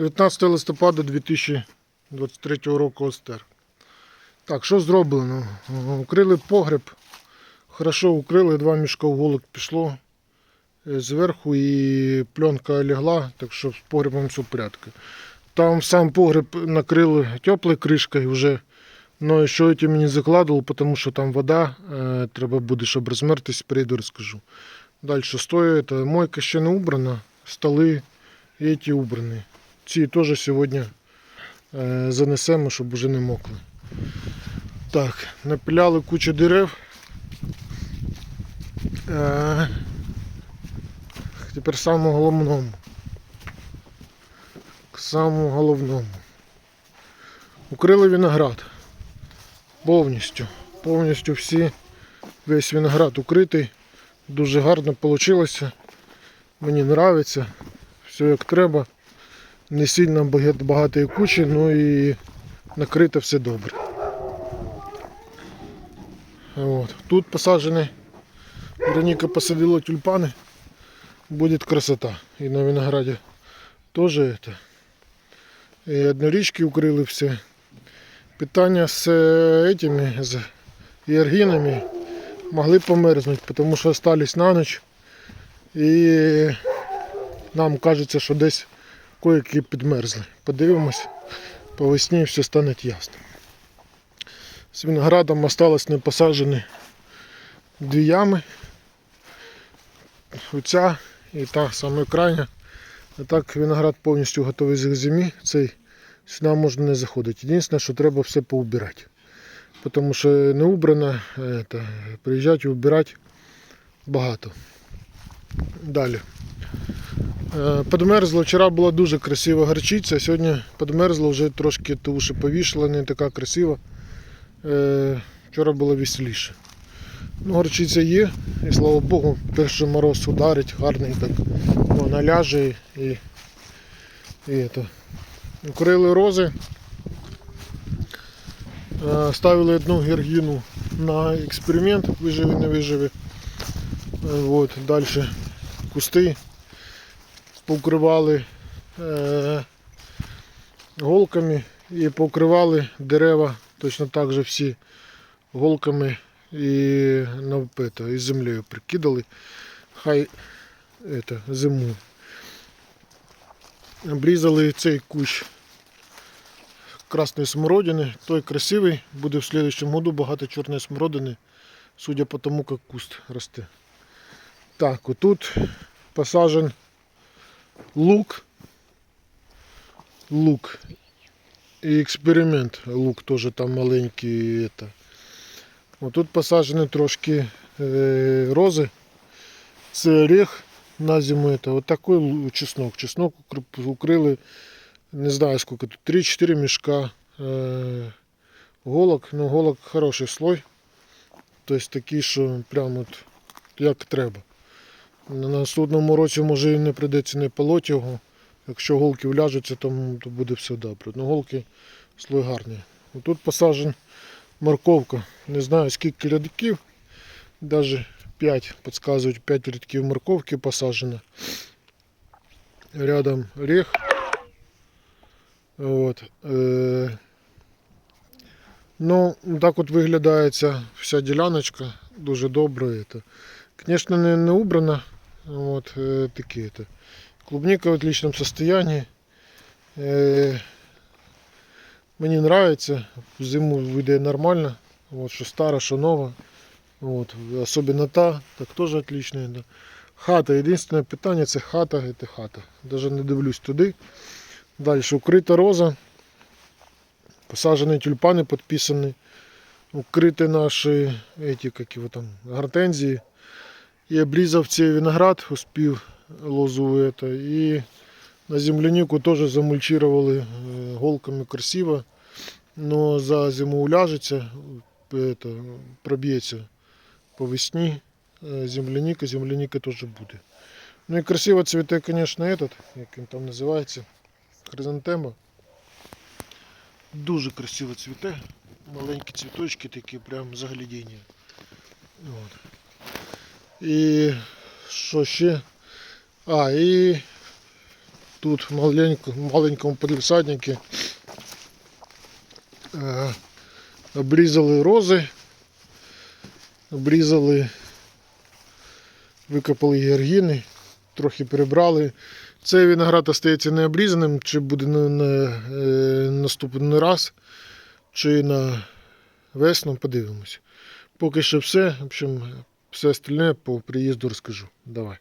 19 листопада 2023 року Остер. Так, що зроблено? Укрили погреб. Хорошо укрили, два мішка вголок пішло е, зверху і пленка лягла, так що з погребом все в порядку. Там сам погреб накрили теплою кришкою вже. Ну і що я не закладував, тому що там вода, е, треба буде, щоб розмертись, прийду розкажу. Далі стоїть, мойка ще не убрана, столи і ті убрані. Ці теж сьогодні е, занесемо, щоб вже не мокли. Так, напиляли кучу дерев. Е, тепер самому головному. К самому головному. Укрили виноград. Повністю. Повністю всі, весь виноград укритий. Дуже гарно вийшло. Мені подобається. Все як треба. Не сильно багатої кучі, ну і накрито все добре. От. Тут посаджені. Вероніка посадила тюльпани. Буде красота. І на винограді теж это. І однорічки укрили все. Питання з е, этими, з георгінами могли померзнути, тому що остались на ніч. І нам кажеться, що десь кое-які підмерзли. Подивимось, по весні все стане ясно. З виноградом осталось не посаджені дві ями. Оця і та саме крайня. А так виноград повністю готовий к зимі. Цей сюди можна не заходити. Єдине, що треба все поубирати. Тому що не убрано, приїжджати і убирати багато. Далі. Е, Подмерзло, вчора була дуже красива горчиця, сьогодні подмерзло вже трошки туші повішала, не така красива. Е, Вчора було веселіше. Ну, горчиця є, і слава Богу, перший мороз ударить, гарний так. Вона і, і, і. Укрили рози. Е, Ставили одну гергіну на експеримент, виживе, не виживе. Далі кусти покривали е, голками і покривали дерева точно так же всі голками і навпито, і землею прикидали. Хай это, зиму. Обрізали цей кущ красної смородини. Той красивий, буде в следующем году багато чорної смородини, судя по тому, як куст росте. Так, отут посажен лук. Лук. І експеримент. Лук теж там маленький. Это. Отут посаджені трошки е, рози. Це орех на зиму. Это. Вот такой чеснок. Чеснок укр- укрили, не знаю сколько тут, 3-4 мешка е, голок. Ну, голок хороший слой. Тобто такий, що прям от як треба. На наступному році може і не прийдеться не полоть його. Якщо голки вляжуться, то, буде все добре. Ну голки слой гарний. Тут посаджен морковка. Не знаю скільки рядків. Навіть 5, підказують 5 рядків морковки посаджено. Рядом орех. От. Е, ну, так от виглядає ця вся діляночка. Дуже добре. Звісно, не, не убрана. Вот э, такие это. Клубника в отличном состоянии. Э, мені нравится. Зиму вийде нормально. Вот, що стара, що нова. Вот. Особенно та, так теж отличная. Да. Хата. Єдине питання це хата, це хата. Даже не дивлюсь туди. Далі укрита роза. Посаджені тюльпани підписані. Укриті наші эти, как его там, гортензії. Я обрізав цей виноград, успів лозу это, і на землянику теж замульчировали е, голками красиво, но за зиму уляжеться, это, проб'ється по весні е, земляника, земляника теж буде. Ну і красиво цвіте, звісно, этот, як він там називається, хризантема. Дуже красиво цвіте, маленькі цвіточки такі, прям заглядіння. От. І що ще? А, і Тут в маленькому подлісаднику е, обрізали рози, обрізали, викопали георгіни, трохи перебрали. Цей виноград остається необрізаним, чи буде на, на е, наступний раз, чи на весну, подивимось. Поки що все. В общем, все остальное по приїзду розкажу. Давай.